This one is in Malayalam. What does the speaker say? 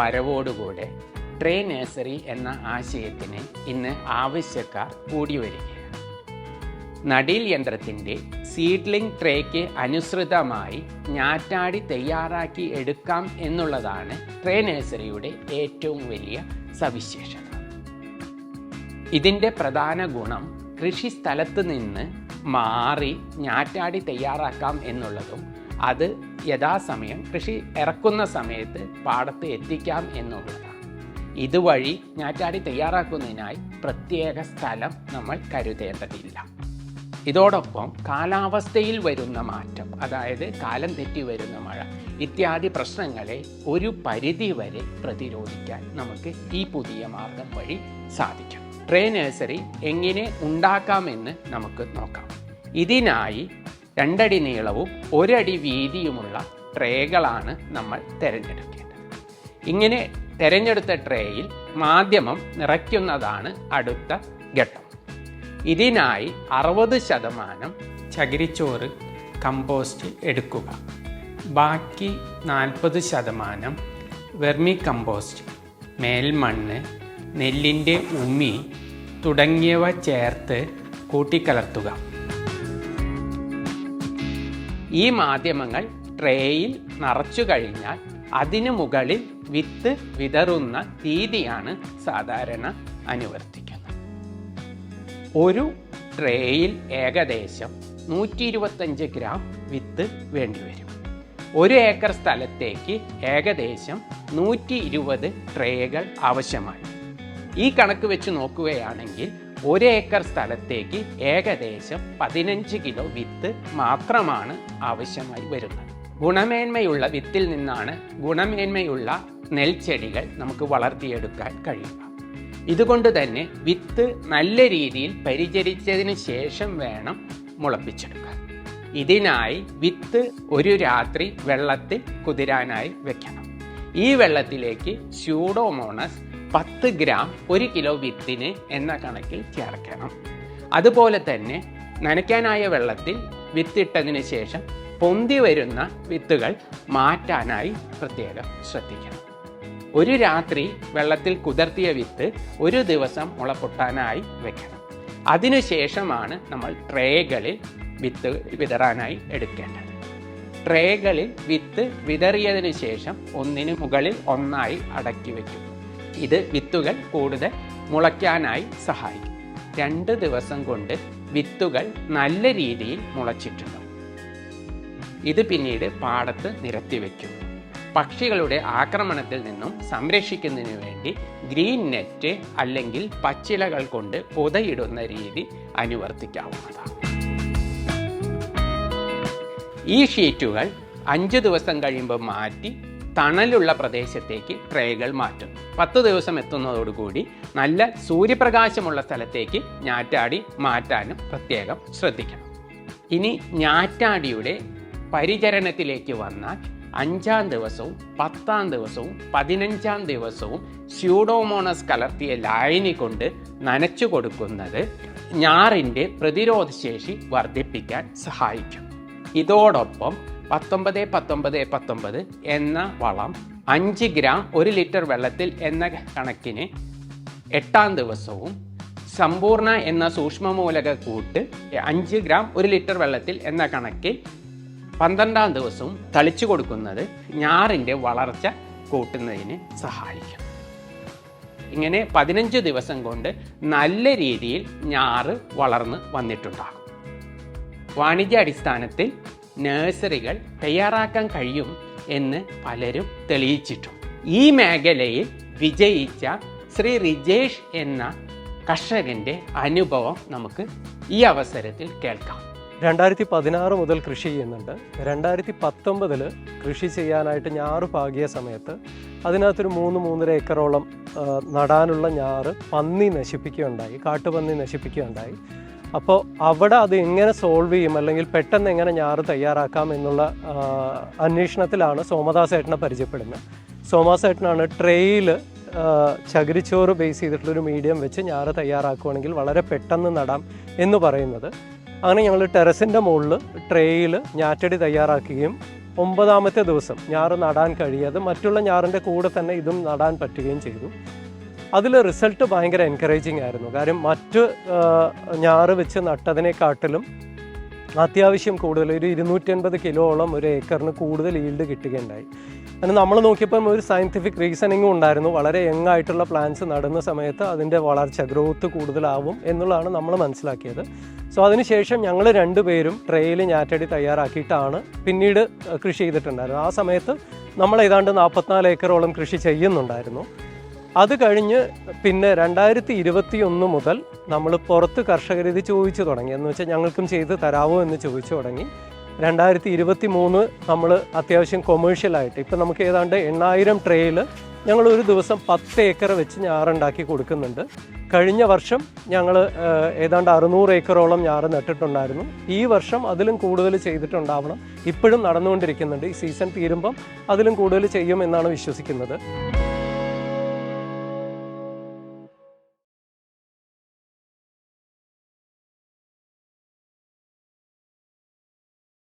വരവോടുകൂടെ ട്രേ നഴ്സറി എന്ന ആശയത്തിന് ഇന്ന് ആവശ്യക്കാർ കൂടി വരികയാണ് നടീൽ യന്ത്രത്തിന്റെ സീഡ്ലിംഗ് ട്രേക്ക് അനുസൃതമായി ഞാറ്റാടി തയ്യാറാക്കി എടുക്കാം എന്നുള്ളതാണ് ട്രേ നഴ്സറിയുടെ ഏറ്റവും വലിയ സവിശേഷത. ഇതിന്റെ പ്രധാന ഗുണം കൃഷി സ്ഥലത്ത് നിന്ന് മാറി ഞാറ്റാടി തയ്യാറാക്കാം എന്നുള്ളതും അത് യഥാസമയം കൃഷി ഇറക്കുന്ന സമയത്ത് പാടത്ത് എത്തിക്കാം എന്നുള്ളതാണ്. ഇതുവഴി ഞാറ്റാടി തയ്യാറാക്കുന്നതിനായി പ്രത്യേക സ്ഥലം നമ്മൾ കരുതേണ്ടതില്ല. ഇതോടൊപ്പം കാലാവസ്ഥയിൽ വരുന്ന മാറ്റം അതായത് കാലം തെറ്റി വരുന്ന മഴ ഇത്യാദി പ്രശ്നങ്ങളെ ഒരു പരിധി വരെ പ്രതിരോധിക്കാൻ നമുക്ക് ഈ പുതിയ മാർഗം വഴി സാധിക്കും. ട്രേ നഴ്സറി എങ്ങനെ ഉണ്ടാക്കാമെന്ന് നമുക്ക് നോക്കാം. ഇതിനായി രണ്ടടി നീളവും ഒരടി വീതിയുമുള്ള ട്രേകളാണ് നമ്മൾ തിരഞ്ഞെടുക്കേണ്ടത്. ഇങ്ങനെ തിരഞ്ഞെടുത്ത ട്രേയിൽ മാധ്യമം നിറയ്ക്കുന്നതാണ് അടുത്ത ഘട്ടം. ഇതിനായി അറുപത് ശതമാനം ചകിരിച്ചോറ് കമ്പോസ്റ്റ് എടുക്കുക. ബാക്കി നാൽപ്പത് ശതമാനം വെർമി കമ്പോസ്റ്റ് മേൽമണ്ണ് നെല്ലിന്റെ ഉമി തുടങ്ങിയവ ചേർത്ത് കൂട്ടിക്കലർത്തുക. ഈ മാധ്യമങ്ങൾ ട്രേയിൽ നിറച്ചു കഴിഞ്ഞാൽ അതിനു മുകളിൽ വിത്ത് വിതറുന്ന രീതിയാണ് സാധാരണ അനുവർത്തിക്കുന്നത്. ഒരു ട്രേയിൽ ഏകദേശം നൂറ്റി ഇരുപത്തഞ്ച് ഗ്രാം വിത്ത് വേണ്ടിവരും. ഒരു ഏക്കർ സ്ഥലത്തേക്ക് ഏകദേശം നൂറ്റി ഇരുപത് ട്രേകൾ ആവശ്യമാണ്. ഈ കണക്ക് വെച്ച് നോക്കുകയാണെങ്കിൽ ഒരു ഏക്കർ സ്ഥലത്തേക്ക് ഏകദേശം പതിനഞ്ച് കിലോ വിത്ത് മാത്രമാണ് ആവശ്യമായി വരുന്നത്. ഗുണമേന്മയുള്ള വിത്തിൽ നിന്നാണ് ഗുണമേന്മയുള്ള നെൽച്ചെടികൾ നമുക്ക് വളർത്തിയെടുക്കാൻ കഴിയുക. ഇതുകൊണ്ട് തന്നെ വിത്ത് നല്ല രീതിയിൽ പരിചരിച്ചതിന് ശേഷം വേണം മുളപ്പിച്ചെടുക്കാൻ. ഇതിനായി വിത്ത് ഒരു രാത്രി വെള്ളത്തിൽ കുതിരാനായി വെക്കണം. ഈ വെള്ളത്തിലേക്ക് സ്യൂഡോമോണസ് പത്ത് ഗ്രാം ഒരു കിലോ വിത്തിന് എന്ന കണക്കിൽ ചേർക്കണം. അതുപോലെ തന്നെ നനയ്ക്കാനായ വെള്ളത്തിൽ വിത്തിട്ടതിന് ശേഷം പൊന്തി വരുന്ന വിത്തുകൾ മാറ്റാനായി പ്രത്യേകം ശ്രദ്ധിക്കണം. ഒരു രാത്രി വെള്ളത്തിൽ കുതിർത്തിയ വിത്ത് ഒരു ദിവസം മുളപൊട്ടാനായി വെക്കണം. അതിനുശേഷമാണ് നമ്മൾ ട്രേകളിൽ വിത്ത് വിതറാനായി എടുക്കേണ്ടത്. ട്രേകളിൽ വിത്ത് വിതറിയതിനു ശേഷം ഒന്നിന് മുകളിൽ ഒന്നായി അടക്കി വയ്ക്കും ഇത് വിത്തുകൾ കൂടുതൽ മുളയ്ക്കാനായി സഹായിക്കും. രണ്ട് ദിവസം കൊണ്ട് വിത്തുകൾ നല്ല രീതിയിൽ മുളച്ചിട്ടുണ്ട്. ഇത് പിന്നീട് പാടത്ത് നിരത്തി വയ്ക്കും പക്ഷികളുടെ ആക്രമണത്തിൽ നിന്നും സംരക്ഷിക്കുന്നതിന് വേണ്ടി ഗ്രീൻ നെറ്റ് അല്ലെങ്കിൽ പച്ചിലകൾ കൊണ്ട് പുതയിടുന്ന രീതി അനുവർത്തിക്കാവുന്നതാണ്. ഈ ഷീറ്റുകൾ അഞ്ച് ദിവസം കഴിയുമ്പോൾ മാറ്റി തണലുള്ള പ്രദേശത്തേക്ക് ട്രേകൾ മാറ്റുന്നു. പത്ത് ദിവസം എത്തുന്നതോടുകൂടി നല്ല സൂര്യപ്രകാശമുള്ള സ്ഥലത്തേക്ക് ഞാറ്റാടി മാറ്റാനും പ്രത്യേകം ശ്രദ്ധിക്കണം. ഇനി ഞാറ്റാടിയുടെ പരിചരണത്തിലേക്ക് വന്നാൽ അഞ്ചാം ദിവസവും പത്താം ദിവസവും പതിനഞ്ചാം ദിവസവും സ്യൂഡോമോണസ് കലർത്തിയ ലായനി കൊണ്ട് നനച്ചു കൊടുക്കുന്നത് ഞാറിന്റെ പ്രതിരോധശേഷി വർദ്ധിപ്പിക്കാൻ സഹായിക്കും. ഇതോടൊപ്പം പത്തൊമ്പത് പത്തൊമ്പത് പത്തൊമ്പത് എന്ന വളം അഞ്ച് ഗ്രാം ഒരു ലിറ്റർ വെള്ളത്തിൽ എന്ന കണക്കിന് എട്ടാം ദിവസവും സമ്പൂർണ എന്ന സൂക്ഷ്മമൂലക കൂട്ട് അഞ്ച് ഗ്രാം ഒരു ലിറ്റർ വെള്ളത്തിൽ എന്ന കണക്കിൽ പന്ത്രണ്ടാം ദിവസവും തളിച്ചു കൊടുക്കുന്നത് ഞാറിന്റെ വളർച്ച കൂട്ടുന്നതിന് സഹായിക്കും. ഇങ്ങനെ പതിനഞ്ച് ദിവസം കൊണ്ട് നല്ല രീതിയിൽ ഞാറ് വളർന്ന് വന്നിട്ടുണ്ടാകും. വാണിജ്യാടിസ്ഥാനത്തിൽ നഴ്സറികൾ തയ്യാറാക്കാൻ കഴിയും എന്ന് പലരും തെളിയിച്ചിട്ടു ഈ മേഖലയിൽ വിജയിച്ച ശ്രീ റിജേഷ് എന്ന കർഷകന്റെ അനുഭവം നമുക്ക് ഈ അവസരത്തിൽ കേൾക്കാം. രണ്ടായിരത്തി പതിനാറ് മുതൽ കൃഷി ചെയ്യുന്നുണ്ട്. രണ്ടായിരത്തി പത്തൊമ്പതിൽ കൃഷി ചെയ്യാനായിട്ട് ഞാറ് പാകിയ സമയത്ത് അതിനകത്തൊരു മൂന്ന് മൂന്നര ഏക്കറോളം നടാനുള്ള ഞാറ് പന്നി നശിപ്പിക്കുകയുണ്ടായി കാട്ടുപന്നി നശിപ്പിക്കുകയുണ്ടായി. അപ്പോൾ അവിടെ അത് എങ്ങനെ സോൾവ് ചെയ്യും? അല്ലെങ്കിൽ പെട്ടെന്ന് എങ്ങനെ ഞാറ് തയ്യാറാക്കാം എന്നുള്ള അന്വേഷണത്തിലാണ് സോമദാസ് സോമദാസേട്ടനെ പരിചയപ്പെടുന്നത്. സോമദാസ് ഏട്ടനാണ് ട്രെയിൽ ചകിരിച്ചോറ് ബേസ് ചെയ്തിട്ടുള്ളൊരു മീഡിയം വെച്ച് ഞാറ് തയ്യാറാക്കുകയാണെങ്കിൽ വളരെ പെട്ടെന്ന് നടാം എന്ന് പറയുന്നത്. അങ്ങനെ ഞങ്ങൾ ടെറസിന്റെ മുകളിൽ ട്രെയിൽ ഞാറ്റടി തയ്യാറാക്കുകയും ഒമ്പതാമത്തെ ദിവസം ഞാറ് നടാൻ കഴിയാതെ മറ്റുള്ള ഞാറിന്റെ കൂടെ തന്നെ ഇതും നടാൻ പറ്റുകയും ചെയ്തു. അതിൽ റിസൾട്ട് ഭയങ്കര എൻകറേജിങ് ആയിരുന്നു. കാര്യം മറ്റ് ഞാറ് വെച്ച് നട്ടതിനെക്കാട്ടിലും അത്യാവശ്യം കൂടുതൽ ഒരു ഇരുന്നൂറ്റൻപത് കിലോളം ഒരു ഏക്കറിന് കൂടുതൽ ഈൽഡ് കിട്ടുകയുണ്ടായി. അങ്ങനെ നമ്മൾ നോക്കിയപ്പം ഒരു സയന്റിഫിക് റീസണിങ്ങും ഉണ്ടായിരുന്നു. വളരെ യങ് ആയിട്ടുള്ള പ്ലാന്റ്സ് നടുന്ന സമയത്ത് അതിന്റെ വളർച്ച ഗ്രോത്ത് കൂടുതലാവും എന്നുള്ളതാണ് നമ്മൾ മനസ്സിലാക്കിയത്. സോ അതിനുശേഷം ഞങ്ങൾ രണ്ടുപേരും ട്രേയിൽ ഞാറ്റടി തയ്യാറാക്കിയിട്ടാണ് പിന്നീട് കൃഷി ചെയ്തിട്ടുണ്ടായിരുന്നത്. ആ സമയത്ത് നമ്മൾ ഏതാണ്ട് നാൽപ്പത്തിനാല് ഏക്കറോളം കൃഷി ചെയ്യുന്നുണ്ടായിരുന്നു. അത് കഴിഞ്ഞ് പിന്നെ രണ്ടായിരത്തി ഇരുപത്തി ഒന്ന് മുതൽ നമ്മൾ പുറത്ത് കർഷകരിത് ചോദിച്ചു തുടങ്ങി. എന്ന് വെച്ചാൽ ഞങ്ങൾക്കും ചെയ്ത് തരാമോ എന്ന് ചോദിച്ചു തുടങ്ങി. രണ്ടായിരത്തി ഇരുപത്തി മൂന്ന് നമ്മൾ അത്യാവശ്യം കൊമേഴ്ഷ്യലായിട്ട് ഇപ്പം നമുക്ക് ഏതാണ്ട് എണ്ണായിരം ട്രേയിൽ ഞങ്ങൾ ഒരു ദിവസം പത്ത് ഏക്കർ വെച്ച് ഞാറുണ്ടാക്കി കൊടുക്കുന്നുണ്ട്. കഴിഞ്ഞ വർഷം ഞങ്ങൾ ഏതാണ്ട് അറുന്നൂറ് ഏക്കറോളം ഞാറ് നട്ടിട്ടുണ്ടായിരുന്നു. ഈ വർഷം അതിലും കൂടുതൽ ചെയ്തിട്ടുണ്ടാവണം. ഇപ്പോഴും നടന്നുകൊണ്ടിരിക്കുന്നുണ്ട്. ഈ സീസൺ തീരുമ്പം അതിലും കൂടുതൽ ചെയ്യുമെന്നാണ് വിശ്വസിക്കുന്നത്.